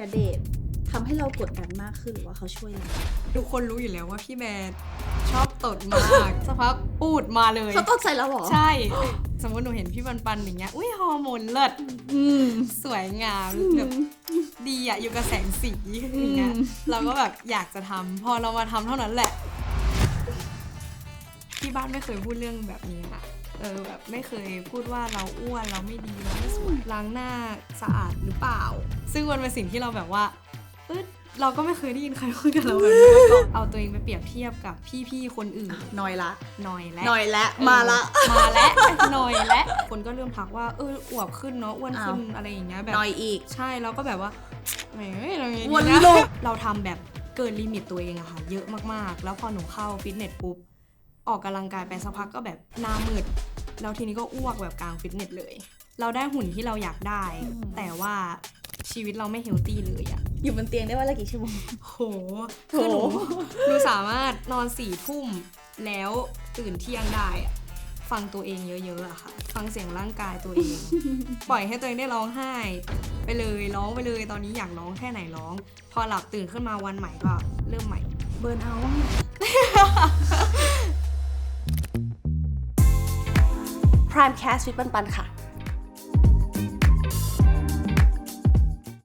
ณเดชน์ทำให้เรากดดันมากขึ้นหรือว่าเขาช่วยเราทุกคนรู้อยู่แล้วว่าพี่แบร์ชอบตดมากสักพักปูดมาเลย เขาตดใส่เราเหรอ ใช่ สมมติหนูเห็นพี่ปันปันอย่างเงี้ย อุ้ยฮอร์โมนเลิศอืม สวยงามแบบดีอะอยู่กับแสงสีอย่างเงี้ยอืมเราก็แบบอยากจะทำพอเรามาทำเท่านั้นแหละ ที่บ้านไม่เคยพูดเรื่องแบบนี้อะ เออแบบไม่เคยพูดว่าเราอ้วนเราไม่ดีเราไม่สวยล้างหน้าสะอาดหรือเปล่า ซึ่งมันเป็นสิ่งที่เราแบบว่าเออเราก็ไม่เคยได้ยินใครพูดกับเราแบบนี้มาก่อนเอาตัวเองไปเปรียบเทียบกับพี่ๆคนอื่นหน่อยละหน่อยและหน่อยละเออมาละมาแล้วหน่อยและคนก็เริ่มทักว่าเอออวบขึ้นเนาะอ้วนขึ้นอ้าวอะไรอย่างเงี้ยแบบหน่อยอีกใช่แล้วก็แบบว่าแหมเราอย่างงี้วนนะลูปเราทำแบบเกินลิมิตตัวเองอะค่ะเยอะมากๆ แล้วพอหนูเข้าฟิตเนสปุ๊บ ออกกำลังกายไปสักพักก็แบบหน้ามืดแล้วทีนี้ก็อ้วกแบบกลางฟิตเนสเลย เราได้หุ่นที่เราอยากได้ แต่ว่าชีวิตเราไม่เฮลตี้เลยอะอยู่บนเตียงได้วันละกี่ชั่วโมงโหคือหนูหนูสามารถนอนสี่ทุ่มแล้วตื่นเที่ยงได้อะฟังตัวเองเยอะๆอะค่ะ ฟังเสียงร่างกายตัวเอง ปล่อยให้ตัวเองได้ร้องไห้ ไปเลยร้องไปเลยตอนนี้อยากร้องแค่ไหนร้อง พอหลับตื่นขึ้นมาวันใหม่ก็เริ่มใหม่ เบิร์นเอา Prime Cast วิทปันปันค่ะ